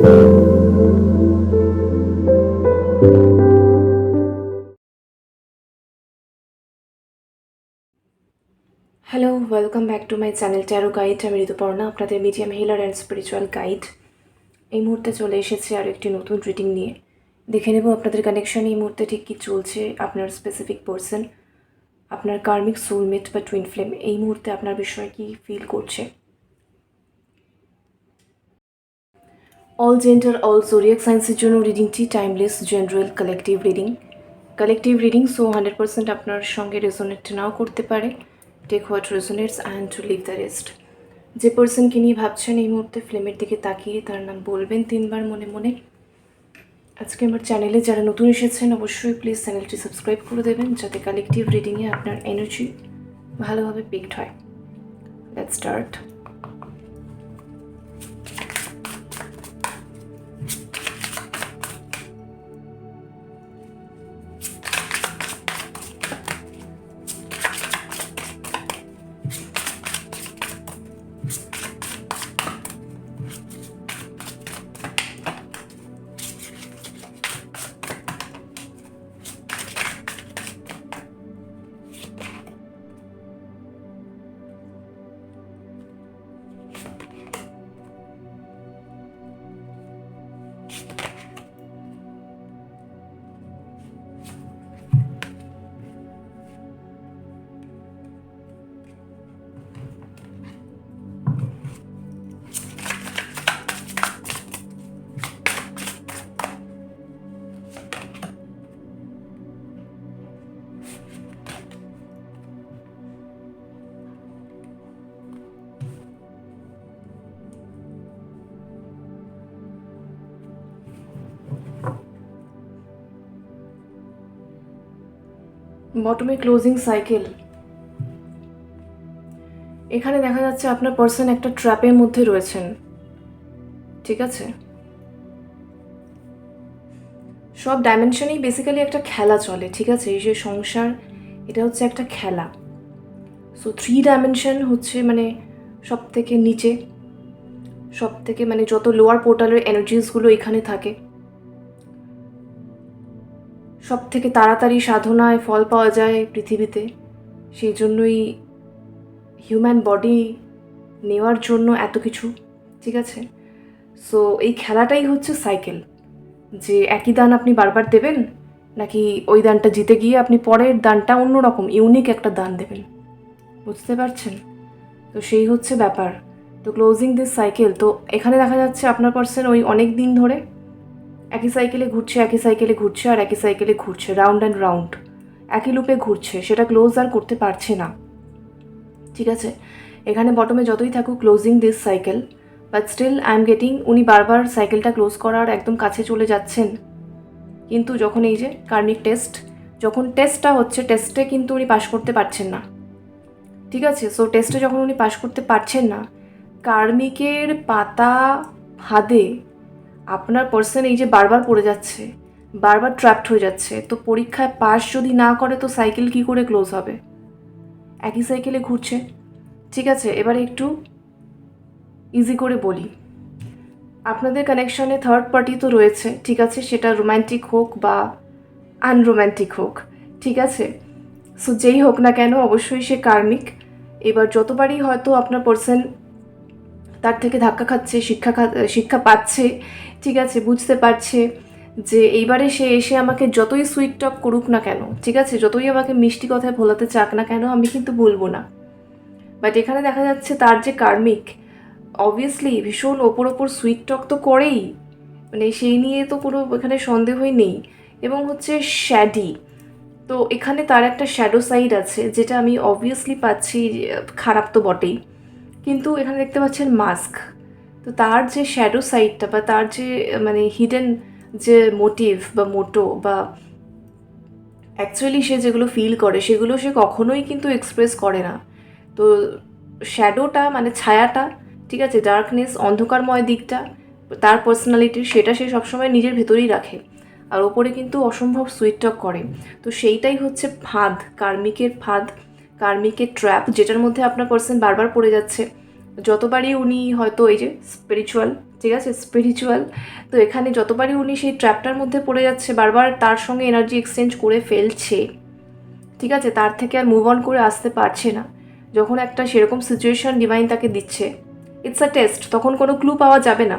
Hello welcome back to my channel tarot guide আমি ঋতুপর্ণা আপনাদের medium healer and spiritual guide এই মুহূর্তে চলে এসেছে আর একটি নতুন রিডিং নিয়ে। দেখে নেব আপনাদের কানেকশন এই মুহূর্তে ঠিক কী চলছে আপনার স্পেসিফিক পার্সন আপনার কার্মিক সোলমেট বা টুইন ফ্লেম এই মুহূর্তে আপনার বিষয়ে কি ফিল করছে। অল জেন্ডার অল জোরিয়াক সায়েন্সের জন্য রিডিংটি timeless general collective reading collective reading so hundred percent আপনার সঙ্গে রেজোনেট নাও করতে পারে take what resonates and to leave the rest যে পার্সনকে নিয়ে ভাবছেন এই মুহূর্তে ফ্লেমের দিকে তাকিয়ে তার নাম বলবেন তিনবার মনে মনে আজকে আমার চ্যানেলে যারা নতুন এসেছেন অবশ্যই প্লিজ চ্যানেলটি সাবস্ক্রাইব করে দেবেন যাতে কালেকটিভ রিডিংয়ে আপনার এনার্জি ভালোভাবে পিকড হয় লেটস স্টার্ট বটমে ক্লোজিং সাইকেল এখানে দেখা যাচ্ছে আপনার পার্সন একটা ট্র্যাপের মধ্যে রয়েছেন। ঠিক আছে? সব ডাইমেনশনেই বেসিক্যালি একটা খেলা চলে, ঠিক আছে? এই যে সংসার, এটা হচ্ছে একটা খেলা। সো থ্রি ডাইমেনশন হচ্ছে মানে সব থেকে নিচে সব থেকে মানে যত লোয়ার পোর্টালের এনার্জিসগুলো এখানে থাকে। সব থেকে তাড়াতাড়ি সাধনায় ফল পাওয়া যায় পৃথিবীতে, সেই জন্যই হিউম্যান বডি নেওয়ার জন্য এত কিছু, ঠিক আছে? সো এই খেলাটাই হচ্ছে সাইকেল যে একই দান আপনি বারবার দেবেন, নাকি ওই দানটা জিতে গিয়ে আপনি পরের দানটা অন্যরকম ইউনিক একটা দান দেবেন? বুঝতে পারছেন? তো সেই হচ্ছে ব্যাপার। তো ক্লোজিং দিস সাইকেল তো এখানে দেখা যাচ্ছে আপনার পার্সন ওই অনেক দিন ধরে একই সাইকেলে ঘুরছে, একই সাইকেলে ঘুরছে আর একই সাইকেলে ঘুরছে রাউন্ড অ্যান্ড রাউন্ড একই লুপে ঘুরছে, সেটা ক্লোজ আর করতে পারছে না। ঠিক আছে? এখানে বটমে যতই থাকুক closing this cycle but still I am getting উনি বারবার সাইকেলটা ক্লোজ করার একদম কাছে চলে যাচ্ছেন। কিন্তু যখন এই যে কার্মিক টেস্ট যখন টেস্টটা হচ্ছে টেস্টে কিন্তু উনি পাশ করতে পারছেন না। ঠিক আছে? সো টেস্টে যখন উনি পাশ করতে পারছেন না কার্মিকের পাতা ফাঁদে আপনার পার্সন এই যে বারবার পড়ে যাচ্ছে, বারবার ট্র্যাপড হয়ে যাচ্ছে, তো পরীক্ষায় পাস যদি না করে, তো সাইকেল কি করে ক্লোজ হবে? একই সাইকেলে ঘুরছে। ঠিক আছে, এবারে একটু ইজি করে বলি। আপনাদের কানেকশনে থার্ড পার্টি তো রয়েছে, ঠিক আছে, সেটা রোম্যান্টিক হোক বা আনরোম্যান্টিক হোক, ঠিক আছে? সো যেই হোক না কেন, অবশ্যই সে কার্মিক এবার যতবারই হয়তো আপনার পার্সন তার থেকে ধাক্কা খাচ্ছে, শিক্ষা শিক্ষা পাচ্ছে, ঠিক আছে, বুঝতে পারছে যে এইবারে সে এসে আমাকে যতই সুইট টক করুক না কেন, ঠিক আছে, যতই আমাকে মিষ্টি কথায় ভোলাতে চাক না কেন, আমি কিন্তু বলব না। বাট এখানে দেখা যাচ্ছে তার যে কার্মিক অবভিয়াসলি ভীষণ ওপর ওপর সুইট টক তো করেই মানে সেই নিয়ে তো কোনো এখানে সন্দেহই নেই। এবং হচ্ছে শ্যাডি তো এখানে তার একটা শ্যাডো সাইড আছে, যেটা আমি অবভিয়াসলি পাচ্ছি, খারাপ তো বটেই। কিন্তু এখানে দেখতে পাচ্ছেন মাস্ক। তো তার যে শ্যাডো সাইডটা বা তার যে মানে হিডেন যে মোটিভ বা মোটো বা অ্যাকচুয়ালি সে যেগুলো ফিল করে, সেগুলো সে কখনোই কিন্তু এক্সপ্রেস করে না। তো শ্যাডোটা মানে ছায়াটা, ঠিক আছে ডার্কনেস অন্ধকারময় দিকটা, তার পার্সোনালিটির সেটা সে সবসময় নিজের ভেতরেই রাখে। আর ওপরে কিন্তু অসম্ভব সুইট টক করে। তো সেইটাই হচ্ছে ফাঁদ, কার্মিকের ফাঁদ। কার্মিকের ট্র্যাপ যেটার মধ্যে আপনার পার্সন বারবার পড়ে যাচ্ছে। যতবারই উনি হয়তো এই যে স্পিরিচুয়াল ঠিক আছে? স্পিরিচুয়াল তো এখানে যতবারই উনি সেই ট্র্যাপটার মধ্যে পড়ে যাচ্ছে, বারবার তার সঙ্গে এনার্জি এক্সচেঞ্জ করে ফেলছে, ঠিক আছে? তার থেকে আর মুভ অন করে আসতে পারছে না। যখন একটা সেরকম সিচুয়েশন ডিভাইন তাকে দিচ্ছে ইটস আ টেস্ট তখন কোনো ক্লু পাওয়া যাবে না।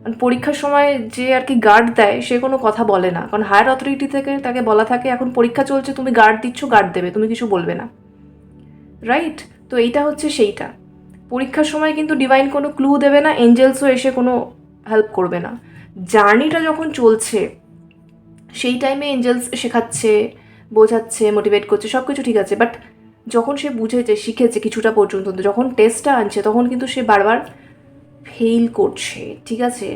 কারণ পরীক্ষার সময় যে আর কি গার্ড দেয়, সে কোনো কথা বলে না। কারণ হায়ার অথরিটি থেকে তাকে বলা থাকে, এখন পরীক্ষা চলছে, তুমি গার্ড দিচ্ছ গার্ড দেবে, তুমি কিছু বলবে না। রাইট তো এইটা হচ্ছে সেইটা। পরীক্ষার সময় কিন্তু ডিভাইন কোনো ক্লু দেবে না এঞ্জেলসও এসে কোনো হেল্প করবে না। জার্নিটা যখন চলছে, সেই টাইমে এঞ্জেলস শেখাচ্ছে, বোঝাচ্ছে মোটিভেট করছে সব কিছু ঠিক আছে। বাট যখন সে বুঝেছে, শিখেছে কিছুটা পর্যন্ত, যখন টেস্টটা আনছে, তখন কিন্তু সে বারবার ফেল করছে, ঠিক আছে?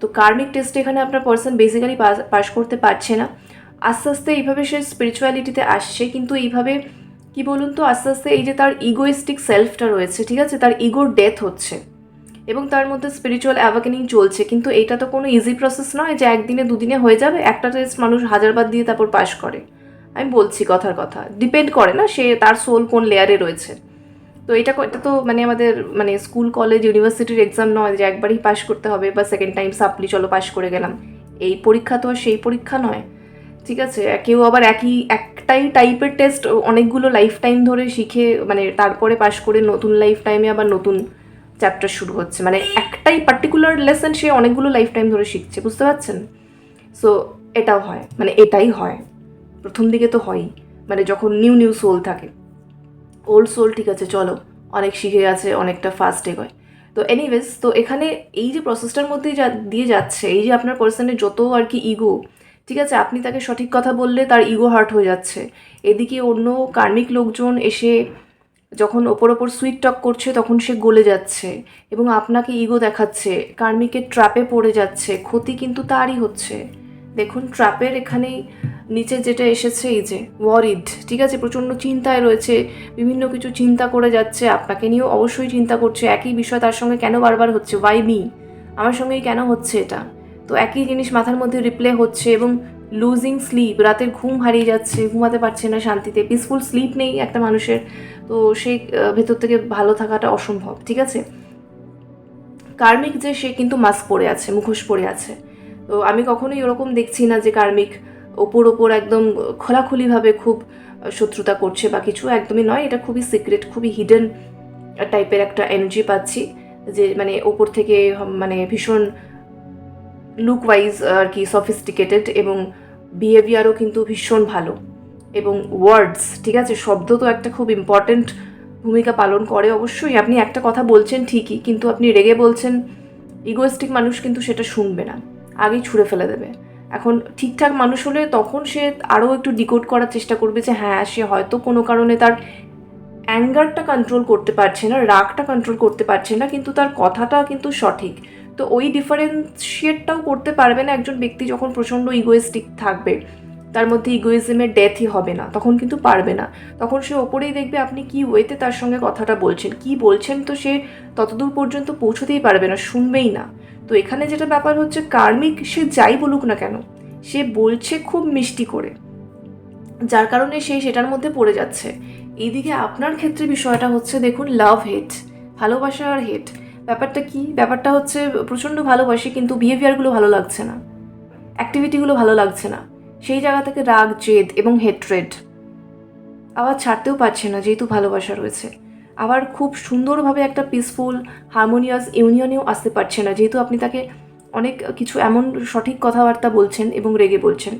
তো কার্মিক টেস্টে এখানে আপনার পার্সন বেসিক্যালি পাস করতে পারছে না। আস্তে আস্তে এইভাবে সে স্পিরিচুয়ালিটিতে আসছে, কিন্তু এইভাবে কি বলুন তো, আস্তে আস্তে এই যে তার ইগোয়েস্টিক সেলফটা রয়েছে, ঠিক আছে? তার ইগোর ডেথ হচ্ছে এবং তার মধ্যে স্পিরিচুয়াল অ্যাওয়াকেনিং চলছে। কিন্তু এটা তো কোনো ইজি প্রসেস নয় যে একদিনে দুদিনে হয়ে যাবে, একটা টেস্ট মানুষ হাজারবার দিয়ে তারপর পাস করে। আমি বলছি কথার কথা। ডিপেন্ড করে না সে তার সোল কোন লেয়ারে রয়েছে। তো এটা এটা তো মানে আমাদের মানে স্কুল কলেজ ইউনিভার্সিটির এক্সাম নয় যে একবারই পাশ করতে হবে বা সেকেন্ড টাইম সাপ্লি চলো পাশ করে গেলাম। এই পরীক্ষা তো আর সেই পরীক্ষা নয়। ঠিক আছে, কেউ আবার একই, একটাই টাইপের টেস্ট অনেকগুলো লাইফ টাইম ধরে শিখে মানে তারপরে পাশ করে নতুন লাইফ টাইমে আবার নতুন চ্যাপ্টার শুরু হচ্ছে। মানে একটাই পার্টিকুলার লেসন সে অনেকগুলো লাইফ টাইম ধরে শিখছে, বুঝতে পারছেন? সো এটাও হয় মানে এটাই হয়। প্রথম দিকে তো হয়ই মানে যখন নিউ নিউ সোল থাকে। ওল্ড সোল ঠিক আছে, চলো, অনেক শিখে গেছে, অনেকটা ফাস্ট এগোয়। তো এনিওয়েজ তো এখানে এই যে প্রসেসটার মধ্যে যা, দিয়ে যাচ্ছে, এই যে আপনার পার্সনের যত আর কি ইগো ঠিক আছে, আপনি তাকে সঠিক কথা বললে তার ইগো হার্ট হয়ে যাচ্ছে। এদিকে অন্য কার্মিক লোকজন এসে যখন ওপর ওপর সুইট টক করছে, তখন সে গলে যাচ্ছে এবং আপনাকে ইগো দেখাচ্ছে। কার্মিকের ট্র্যাপে পড়ে যাচ্ছে, ক্ষতি কিন্তু তারই হচ্ছে। দেখুন ট্র্যাপের এখানেই নিচে যেটা এসেছে, এই যে ওয়ারিড ঠিক আছে, প্রচণ্ড চিন্তায় রয়েছে, বিভিন্ন কিছু চিন্তা করে যাচ্ছে, আপনাকে নিয়েও অবশ্যই চিন্তা করছে। একই বিষয় তার সঙ্গে কেন বারবার হচ্ছে? ওয়াই মি আমার সঙ্গেই কেন হচ্ছে এটা? তো একই জিনিস মাথার মধ্যে রিপ্লে হচ্ছে এবং লুজিং স্লিপ রাতের ঘুম হারিয়ে যাচ্ছে, ঘুমাতে পারছে না শান্তিতে পিসফুল স্লিপ নেই একটা মানুষের। তো সেই ভেতর থেকে ভালো থাকাটা অসম্ভব, ঠিক আছে? কার্মিক যে, সে কিন্তু মাস্ক পরে আছে, মুখোশ পরে আছে। তো আমি কখনোই ওরকম দেখছি না যে কার্মিক ওপর ওপর একদম খোলাখুলিভাবে খুব শত্রুতা করছে বা কিছু, একদমই নয়। এটা খুবই সিক্রেট খুবই হিডেন টাইপের একটা এনার্জি পাচ্ছি যে মানে ওপর থেকে মানে ভীষণ লুক ওয়াইজ আর কি সফিস্টিকেটেড এবং বিহেভিয়ারও কিন্তু ভীষণ ভালো। এবং ওয়ার্ডস ঠিক আছে? শব্দ তো একটা খুব ইম্পর্ট্যান্ট ভূমিকা পালন করে অবশ্যই। আপনি একটা কথা বলছেন ঠিকই, কিন্তু আপনি রেগে বলছেন ইগোয়েস্টিক মানুষ কিন্তু সেটা শুনবে না। আগেই ছুঁড়ে ফেলে দেবে। এখন ঠিকঠাক মানুষ হলে তখন সে আরও একটু ডিকোড করার চেষ্টা করবে যে হ্যাঁ সে হয়তো কোনো কারণে তার অ্যাঙ্গারটা কন্ট্রোল করতে পারছে না, রাগটা কন্ট্রোল করতে পারছে না, কিন্তু তার কথাটা কিন্তু সঠিক। তো ওই ডিফারেন্সিয়েটটাও করতে পারবে না একজন ব্যক্তি যখন প্রচণ্ড ইগোয়েস্টিক থাকবে। তার মধ্যে ইগোইজমের ডেথই হবে না, তখন কিন্তু পারবে না। তখন সে ওপরেই দেখবে আপনি কি ওয়েতে তার সঙ্গে কথাটা বলছেন। কি বলছেন তো সে ততদূর পর্যন্ত পৌঁছতেই পারবে না, শুনবেই না। তো এখানে যেটা ব্যাপার হচ্ছে, কার্মিক সে যাই বলুক না কেন, সে বলছে খুব মিষ্টি করে। যার কারণে সে সেটার মধ্যে পড়ে যাচ্ছে। এইদিকে আপনার ক্ষেত্রে বিষয়টা হচ্ছে, দেখুন লাভ হেট ভালোবাসা আর হেট ব্যাপারটা কি? ব্যাপারটা হচ্ছে, প্রচণ্ড ভালোবাসি, কিন্তু বিহেভিয়ারগুলো ভালো লাগছে না। অ্যাক্টিভিটিগুলো ভালো লাগছে না। সেই জায়গা থেকে রাগ, জেদ এবং হেট্রেড আবার ছাড়তেও পারছে না, যেহেতু ভালোবাসা রয়েছে। আবার খুব সুন্দরভাবে একটা পিসফুল হারমোনিয়াস ইউনিয়নেও আসতে পারছে না, যেহেতু আপনি তাকে অনেক কিছু এমন সঠিক কথাবার্তা বলছেন এবং রেগে বলছেন।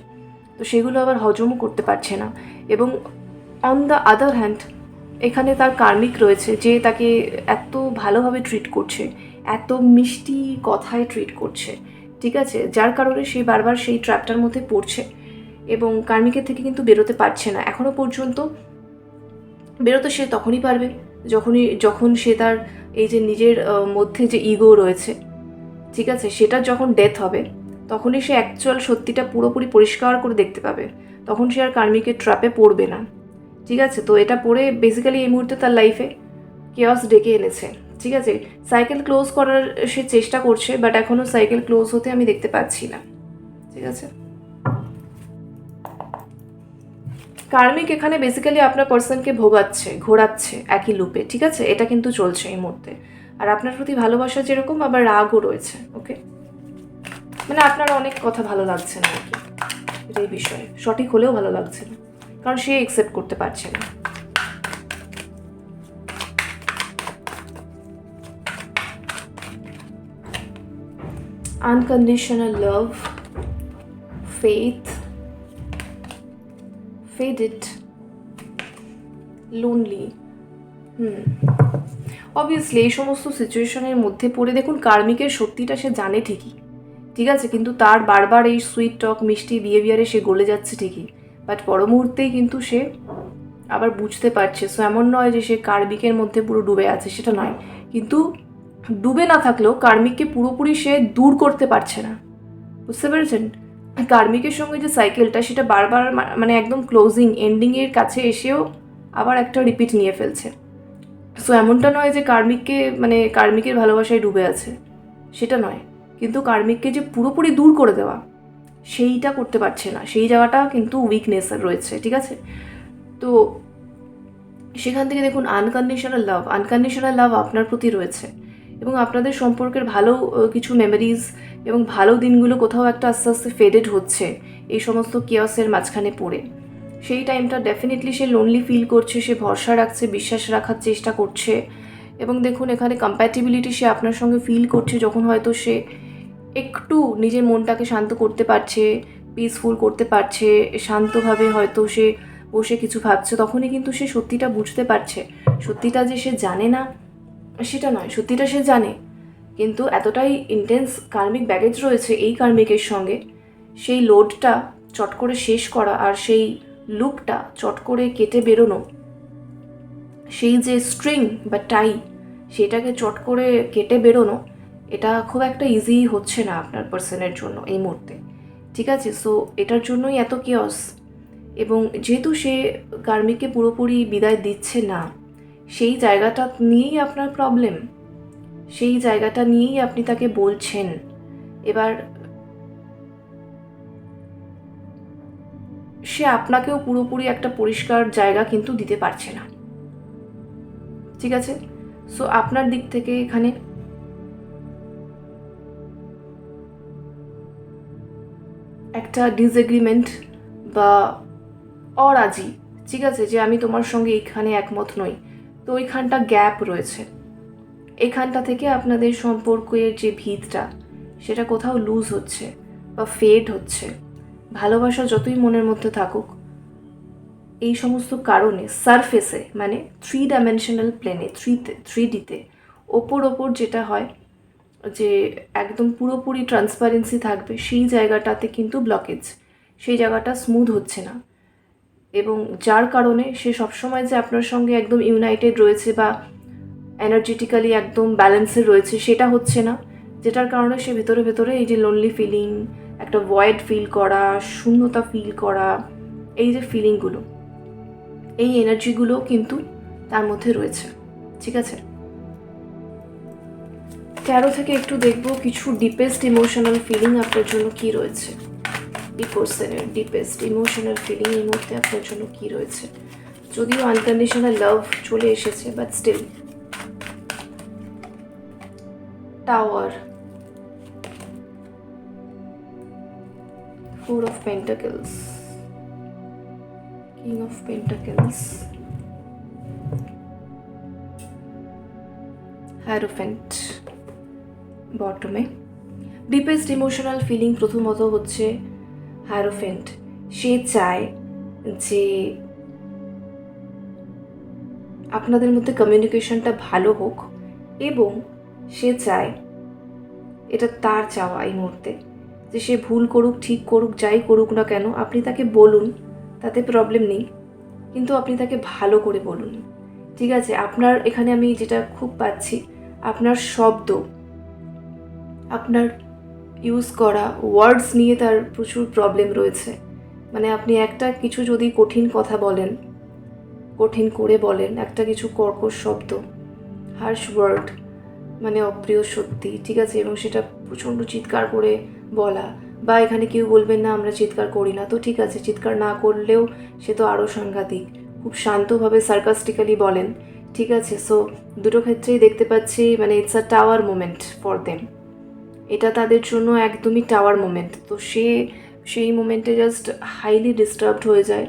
তো সেগুলো আবার হজমও করতে পারছে না। এবং অন দ্য আদার হ্যান্ড এখানে তার কার্মিক রয়েছে, যে তাকে এত ভালোভাবে ট্রিট করছে, এত মিষ্টি কথায় ট্রিট করছে, ঠিক আছে? যার কারণে সে বারবার সেই ট্র্যাপটার মধ্যে পড়ছে এবং কার্মিকের থেকে কিন্তু বেরোতে পারছে না। এখনও পর্যন্ত বেরোতে সে তখনই পারবে যখনই, যখন সে তার এই যে নিজের মধ্যে যে ইগো রয়েছে, ঠিক আছে? সেটা যখন ডেথ হবে, তখনই সে অ্যাকচুয়াল সত্যিটা পুরোপুরি পরিষ্কার করে দেখতে পাবে। তখন সে আর কার্মিকের ট্র্যাপে পড়বে না। ঠিক আছে? তো এটা পড়ে বেসিক্যালি এই মুহূর্তে তার লাইফে কেয়াস ডেকে এনেছে। ঠিক আছে? সাইকেল ক্লোজ করার সে চেষ্টা করছে বাট এখনও সাইকেল ক্লোজ হতে আমি দেখতে পাচ্ছি না। ঠিক আছে? কার্মিক এখানে বেসিক্যালি আপনার পার্সনকে ভোগাচ্ছে, ঘোরাচ্ছে একই লুপে ঠিক আছে? এটা কিন্তু চলছে এই মুহূর্তে। আর আপনার প্রতি ভালোবাসা যেরকম, আবার রাগও রয়েছে ওকে মানে আপনার অনেক কথা ভালো লাগছে না আর কি। এই বিষয়ে। সঠিক হলেও ভালো লাগছে না। কারণ সে একসেপ্ট করতে পারছে না। Unconditional love, faith, faded, lonely hmm. Obviously এই সমস্ত সিচুয়েশনের মধ্যে পড়ে দেখুন কার্মিকের সত্যিটা সে জানে ঠিকই। ঠিক আছে কিন্তু তার বারবার এই সুইট টক মিষ্টি বিহেভিয়ারে সে গলে যাচ্ছে ঠিকই। বাট পর মুহূর্তেই কিন্তু সে আবার বুঝতে পারছে। সো এমন নয় যে সে কার্মিকের মধ্যে পুরো ডুবে আছে, সেটা নয়। কিন্তু ডুবে না থাকলেও কার্মিককে পুরোপুরি সে দূর করতে পারছে না। বুঝতে পেরেছেন? কার্মিকের সঙ্গে যে সাইকেলটা সেটা বারবার মানে একদম ক্লোজিং এন্ডিংয়ের কাছে এসেও আবার একটা রিপিট নিয়ে ফেলছে। সো এমনটা নয় যে কার্মিককে মানে কার্মিকের ভালোবাসায় ডুবে আছে। সেটা নয়। কিন্তু কার্মিককে যে পুরোপুরি দূর করে দেওয়া সেইটা করতে পারছে না। সেই জায়গাটা কিন্তু উইকনেস রয়েছে, ঠিক আছে? তো সেখান থেকে দেখুন আনকন্ডিশনাল লাভ আনকন্ডিশনাল লাভ আপনার প্রতি রয়েছে এবং আপনাদের সম্পর্কের ভালো কিছু মেমোরিজ এবং ভালো দিনগুলো কোথাও একটা আস্তে আস্তে ফেডেড হচ্ছে, এই সমস্ত কিয়সের মাঝখানে পড়ে। সেই টাইমটা ডেফিনেটলি সে লোনলি ফিল করছে, সে ভরসা রাখছে, বিশ্বাস রাখার চেষ্টা করছে এবং দেখুন, এখানে কম্প্যাটিবিলিটি সে আপনার সঙ্গে ফিল করছে যখন হয়তো সে একটু নিজের মনটাকে শান্ত করতে পারছে পিসফুল করতে পারছে, শান্তভাবে হয়তো সে বসে কিছু ভাবছে, তখনই কিন্তু সে সত্যিটা বুঝতে পারছে। সত্যিটা যে সে জানে না, সেটা নয়, সত্যিটা সে জানে। কিন্তু এতটাই ইন্টেন্স কার্মিক ব্যাগেজ রয়েছে এই কার্মিকের সঙ্গে, সেই লোডটা চট করে শেষ করা আর সেই লুপটা চট করে কেটে বেরোনো, সেই যে স্ট্রিং বা টাই সেটাকে চট করে কেটে বেরোনো এটা খুব একটা ইজি হচ্ছে না আপনার পার্সনের জন্য এই মুহূর্তে। ঠিক আছে? সো এটার জন্যই এত কিয়স এবং যেহেতু সে কার্মিককে পুরোপুরি বিদায় দিচ্ছে না, সেই জায়গাটা নিয়েই আপনার প্রবলেম সেই জায়গাটা নিয়েই আপনি তাকে বলছেন। এবার, সে আপনাকেও পুরোপুরি একটা পরিষ্কার জায়গা কিন্তু দিতে পারছে না। ঠিক আছে? সো আপনার দিক থেকে এখানে একটা ডিসএগ্রিমেন্ট বা অরাজি, ঠিক আছে, যে আমি তোমার সঙ্গে এইখানে একমত নই। তো ওইখানটা গ্যাপ রয়েছে। এখানটা থেকে আপনাদের সম্পর্কের যে ভিতটা, সেটা কোথাও লুজ হচ্ছে বা ফেড হচ্ছে। ভালোবাসা যতই মনের মধ্যে থাকুক, এই সমস্ত কারণে সারফেসে মানে থ্রি ডাইমেনশনাল প্লেনে থ্রিতে থ্রি ডিতে ওপর ওপর যেটা হয় যে একদম পুরোপুরি ট্রান্সপারেন্সি থাকবে, সেই জায়গাটাতে কিন্তু ব্লকেজ সেই জায়গাটা স্মুথ হচ্ছে না। এবং যার কারণে সে সবসময় যে আপনার সঙ্গে একদম ইউনাইটেড রয়েছে বা এনার্জেটিক্যালি একদম ব্যালেন্সে রয়েছে, সেটা হচ্ছে না। যেটার কারণে সে ভেতরে ভেতরে এই যে লোনলি ফিলিং একটা ভয়েড ফিল করা, শূন্যতা ফিল করা, এই যে ফিলিংগুলো এই এনার্জিগুলো কিন্তু তার মধ্যে রয়েছে। ঠিক আছে? তেরো থেকে একটু দেখব কিছু ডিপেস্ট ইমোশনাল ফিলিং আপনার জন্য কি রয়েছে। এই পার্সনের ডিপেস্ট ইমোশনাল ফিলিং এই মুহূর্তে আপনার জন্য কি রয়েছে। যদিও আনকন্ডিশনাল লাভ চলে এসেছে but still tower four of pentacles king of pentacles hierophant বটমে। Deepest emotional feeling প্রথমত হচ্ছে হ্যারোফেন্ট সে চায় যে আপনাদের মধ্যে কমিউনিকেশনটা ভালো হোক এবং সে চায় এটা তার চাওয়া এই মুহূর্তে। যে সে ভুল করুক, ঠিক করুক, যাই করুক না কেন, আপনি তাকে বলুন, তাতে প্রবলেম নেই। কিন্তু আপনি তাকে ভালো করে বলুন। ঠিক আছে, আপনার এখানে আমি যেটা খুব পাচ্ছি, আপনার শব্দ আপনার ইউজ করা ওয়ার্ডস নিয়ে তার প্রচুর প্রবলেম রয়েছে। মানে আপনি একটা কিছু যদি কঠিন কথা বলেন, কঠিন করে বলেন, একটা কিছু কর্কশ শব্দ হার্শ ওয়ার্ড মানে অপ্রিয় সত্যি, ঠিক আছে, এবং সেটা প্রচণ্ড চিৎকার করে বলা, বা এখানে কেউ বলবেন, না, আমরা চিৎকার করি না। তো ঠিক আছে, চিৎকার না করলেও সে তো আরও সাংঘাতিক, খুব শান্তভাবে সার্কাস্টিক্যালি বলেন, ঠিক আছে? সো দুটো ক্ষেত্রেই দেখতে পাচ্ছি মানে it's a tower moment for them এটা তাদের জন্য একদমই টাওয়ার মোমেন্ট তো সে, সেই মোমেন্টে জাস্ট হাইলি ডিস্টার্বড হয়ে যায়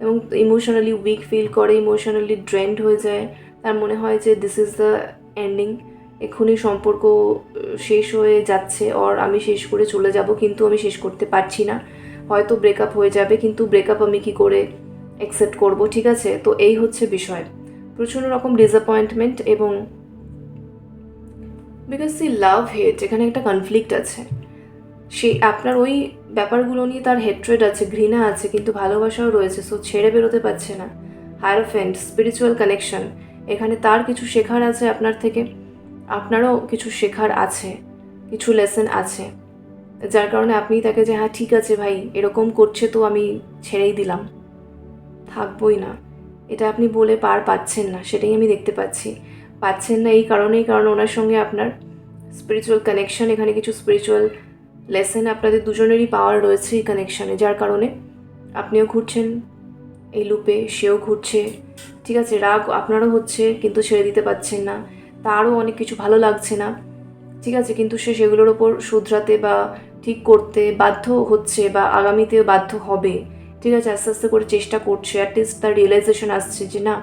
এবং ইমোশনালি উইক ফিল করে ইমোশনালি ড্রেন্ড হয়ে যায়। তার মনে হয় যে দিস ইজ দ্য এন্ডিং এক্ষুনি সম্পর্ক শেষ হয়ে যাচ্ছে অর আমি শেষ করে চলে যাব কিন্তু আমি শেষ করতে পারছি না। হয়তো ব্রেকআপ হয়ে যাবে কিন্তু ব্রেকআপ আমি কি করে অ্যাকসেপ্ট করব, ঠিক আছে? তো এই হচ্ছে বিষয়। প্রচণ্ড রকম ডিসঅ্যাপয়েন্টমেন্ট এবং বিকজ সি লাভ হেট এখানে একটা কনফ্লিক্ট আছে। সে আপনার ওই ব্যাপারগুলো নিয়ে তার হেট্রেড আছে, ঘৃণা আছে, কিন্তু ভালোবাসাও রয়েছে সো ছেড়ে বেরোতে পারছে না। হায়ার ফ্রেন্ড স্পিরিচুয়াল কানেকশন এখানে তার কিছু শেখার আছে আপনার থেকে, আপনারও কিছু শেখার আছে, কিছু লেসন আছে। যার কারণে আপনি তাকে যে হ্যাঁ ঠিক আছে ভাই, এরকম করছে তো আমি ছেড়েই দিলাম। থাকবই না। এটা আপনি বলে পার পাচ্ছেন না, সেটাই আমি দেখতে পাচ্ছি। পাচ্ছেন না এই কারণেই, কারণ ওনার সঙ্গে আপনার স্পিরিচুয়াল কানেকশন এখানে কিছু স্পিরিচুয়াল লেসেন আপনাদের দুজনেরই পাওয়ার রয়েছে এই কানেকশানে যার কারণে আপনিও ঘুরছেন এই লুপে সেও ঘুরছে। ঠিক আছে, রাগ আপনারও হচ্ছে, কিন্তু ছেড়ে দিতে পারছেন না। তারও অনেক কিছু ভালো লাগছে না। ঠিক আছে, কিন্তু সে সেগুলোর ওপর শুধরাতে বা ঠিক করতে বাধ্য হচ্ছে বা আগামীতে বাধ্য হবে। ঠিক আছে, আস্তে আস্তে করে চেষ্টা করছে অ্যাটলিস্ট তার রিয়েলাইজেশন আসছে যে না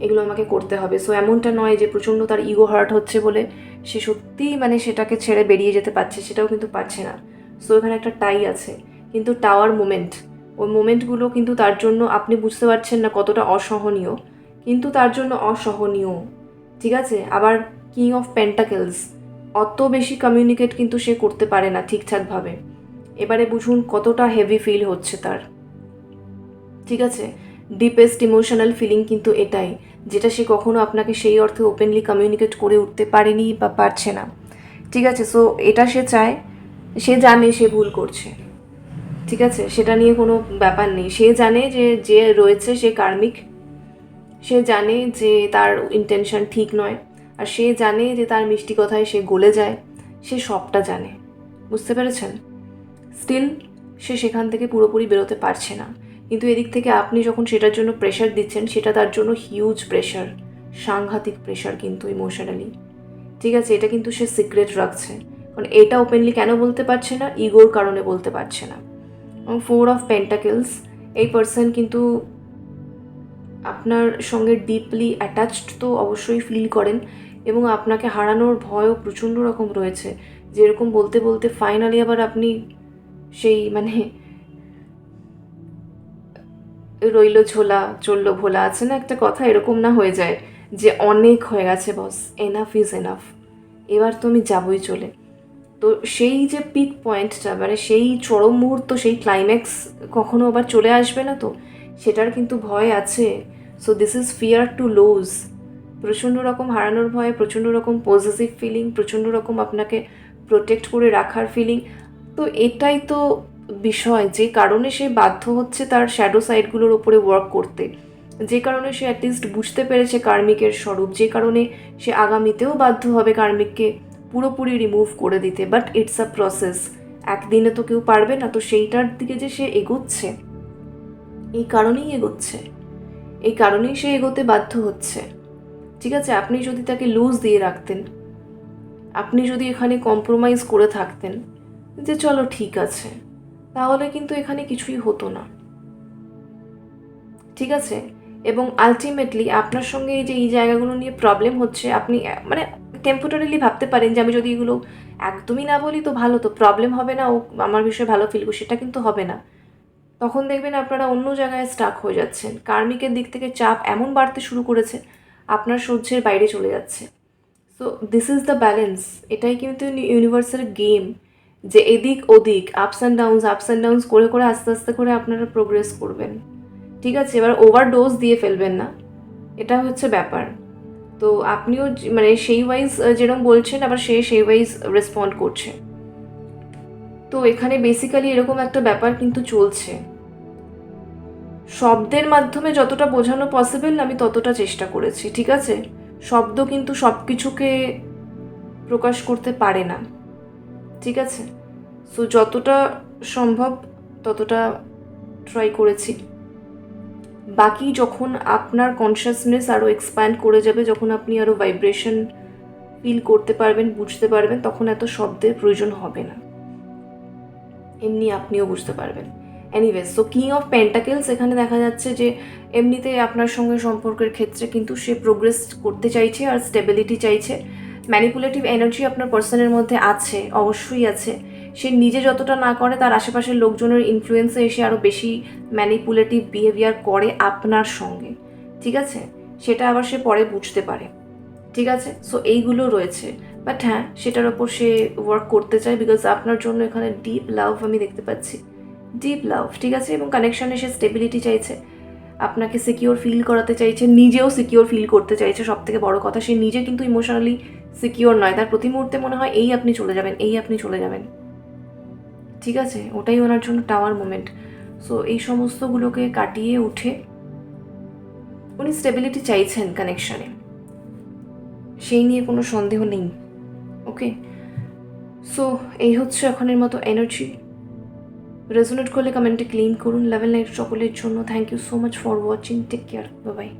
এগুলো আমাকে করতে হবে। সো এমনটা নয় যে প্রচণ্ড তার ইগো হার্ট হচ্ছে বলে সে সত্যিই মানে সেটাকে ছেড়ে বেরিয়ে যেতে পারছে, সেটাও কিন্তু পারছে না। সো এখানে একটা টাই আছে। কিন্তু টাওয়ার মোমেন্ট ওই মোমেন্টগুলো কিন্তু তার জন্য আপনি বুঝতে পারছেন না কতটা অসহনীয়। কিন্তু তার জন্য অসহনীয়। ঠিক আছে? আবার কিং অফ পেন্টাকেলস অত বেশি কমিউনিকেট কিন্তু সে করতে পারে না ঠিকঠাকভাবে। এবারে বুঝুন কতটা হেভি ফিল হচ্ছে তার। ঠিক আছে? ডিপেস্ট ইমোশনাল ফিলিং কিন্তু এটাই। যেটা সে কখনো আপনাকে সেই অর্থে ওপেনলি কমিউনিকেট করে উঠতে পারেনি বা পারছে না। ঠিক আছে? সো এটা সে চায়, সে জানে সে ভুল করছে। ঠিক আছে? সেটা নিয়ে কোনো ব্যাপার নেই। সে জানে যে যে রয়েছে সে কার্মিক। সে জানে যে তার ইন্টেনশন ঠিক নয়। আর সে জানে যে তার মিষ্টি কথায় সে গলে যায়। সে সবটা জানে। বুঝতে পেরেছেন? স্টিল সে সেখান থেকে পুরোপুরি বেরোতে পারছে না। কিন্তু এদিক থেকে আপনি যখন সেটার জন্য প্রেশার দিচ্ছেন, সেটা তার জন্য হিউজ প্রেশার সাংঘাতিক প্রেশার কিন্তু ইমোশনালি ঠিক আছে, এটা কিন্তু সে সিক্রেট রাখছে। কারণ এটা ওপেনলি কেন বলতে পারছে না? ইগোর কারণে বলতে পারছে না। এবং ফোর অফ পেন্টাকেলস এই পার্সন কিন্তু আপনার সঙ্গে ডিপলি অ্যাটাচড তো অবশ্যই ফিল করেন এবং আপনাকে হারানোর ভয়ও প্রচণ্ড রকম রয়েছে। যেরকম বলতে বলতে ফাইনালি আবার আপনি সেই মানে রইল ঝোলা, চলল ভোলা, আছে না একটা কথা? এরকম না হয়ে যায় যে অনেক হয়ে গেছে বস এনাফ ইজ এনাফ এবার তো আমি যাবই চলে। তো সেই যে পিক পয়েন্টটা মানে সেই চরম মুহূর্ত, সেই ক্লাইম্যাক্স কখনো আবার চলে আসবে না তো? সেটার কিন্তু ভয় আছে। So this is fear to lose প্রচণ্ড রকম হারানোর ভয়, প্রচণ্ড রকম পজিটিভ ফিলিং প্রচণ্ড রকম আপনাকে প্রোটেক্ট করে রাখার ফিলিং তো এটাই তো বিষয়, যে কারণে সে বাধ্য হচ্ছে তার শ্যাডো সাইডগুলোর ওপরে ওয়ার্ক করতে। যে কারণে সে অ্যাটলিস্ট বুঝতে পেরেছে কার্মিকের স্বরূপ, যে কারণে সে আগামীতেও বাধ্য হবে কার্মিককে পুরোপুরি রিমুভ করে দিতে। বাট ইটস আ প্রসেস একদিনে তো কেউ পারবে না, তো সেইটার দিকে যে সে এগোচ্ছে, এই কারণেই এগোচ্ছে। এই কারণেই সে এগোতে বাধ্য হচ্ছে। ঠিক আছে, আপনি যদি তাকে লুজ দিয়ে রাখতেন, আপনি যদি এখানে কম্প্রোমাইজ করে থাকতেন, যে চলো ঠিক আছে। তাহলে কিন্তু এখানে কিছুই হতো না। ঠিক আছে? এবং আলটিমেটলি আপনার সঙ্গে এই যে এই জায়গাগুলো নিয়ে প্রবলেম হচ্ছে, আপনি মানে টেম্পোরারিলি ভাবতে পারেন যে আমি যদি এগুলো একদমই না বলি তো ভালো, তো প্রবলেম হবে না, ও আমার বিষয়ে ভালো ফিল সেটা কিন্তু হবে না। তখন দেখবেন আপনারা অন্য জায়গায় স্টাক হয়ে যাচ্ছেন। কার্মিকের দিক থেকে চাপ এমন বাড়তে শুরু করেছে, আপনার সহ্যের বাইরে চলে যাচ্ছে। So this is the balance এটাই কিন্তু ইউনিভার্সের গেম যে এদিক ওদিক ups and downs ups and downs করে করে আস্তে আস্তে করে আপনারা প্রোগ্রেস করবেন। ঠিক আছে? এবার ওভার ডোজ দিয়ে ফেলবেন না। এটা হচ্ছে ব্যাপার। তো আপনিও মানে সেই ওয়াইজ যেরকম বলছেন, আবার সে সেই ওয়াইজ রেসপন্ড করছে। তো এখানে বেসিক্যালি এরকম একটা ব্যাপার কিন্তু চলছে। শব্দের মাধ্যমে যতটা বোঝানো পসিবল আমি ততটা চেষ্টা করেছি। ঠিক আছে? শব্দ কিন্তু সব কিছুকে প্রকাশ করতে পারে না। ঠিক আছে। সো যতটা সম্ভব ততটা ট্রাই করেছি। বাকি যখন আপনার কনসিয়াসনেস আরও এক্সপ্যান্ড করে যাবে, যখন আপনি আরও ভাইব্রেশন ফিল করতে পারবেন, বুঝতে পারবেন, তখন এত শব্দের প্রয়োজন হবে না। এমনি আপনিও বুঝতে পারবেন। Anyways so king of pentacles এখানে দেখা যাচ্ছে যে, এমনিতে আপনার সঙ্গে সম্পর্কের ক্ষেত্রে কিন্তু সে প্রোগ্রেস করতে চাইছে আর স্টেবিলিটি চাইছে। ম্যানিপুলেটিভ এনার্জি আপনার পার্সনের মধ্যে আছে, অবশ্যই আছে। সে নিজে যতটা না করে, তার আশেপাশের লোকজনের ইনফ্লুয়েন্সে এসে আরও বেশি ম্যানিপুলেটিভ বিহেভিয়ার করে আপনার সঙ্গে। ঠিক আছে? সেটা আবার সে পরে বুঝতে পারে। ঠিক আছে? সো এইগুলো রয়েছে। বাট হ্যাঁ সেটার ওপর সে ওয়ার্ক করতে চায় বিকজ আপনার জন্য এখানে ডিপ লাভ আমি দেখতে পাচ্ছি। ডিপ লাভ ঠিক আছে? এবং কানেকশানে সে স্টেবিলিটি চাইছে। আপনাকে সিকিওর ফিল করাতে চাইছে, নিজেও সিকিওর ফিল করতে চাইছে। সব থেকে বড় কথা, সে নিজে কিন্তু ইমোশনালি সিকিওর নয়। তার প্রতি মুহূর্তে মনে হয়, এই আপনি চলে যাবেন, এই আপনি চলে যাবেন। ঠিক আছে, ওটাই ওনার জন্য টাওয়ার মোমেন্ট। সো এই সমস্তগুলোকে কাটিয়ে উঠে উনি স্টেবিলিটি চাইছেন কানেকশানে সেই নিয়ে কোনো সন্দেহ নেই। ওকে সো এই হচ্ছে এখনের মতো এনার্জি রেজোনেট করলে কমেন্টে ক্লেম করুন। লেভেল নাইট সকলের জন্য thank you so much for watching take care bye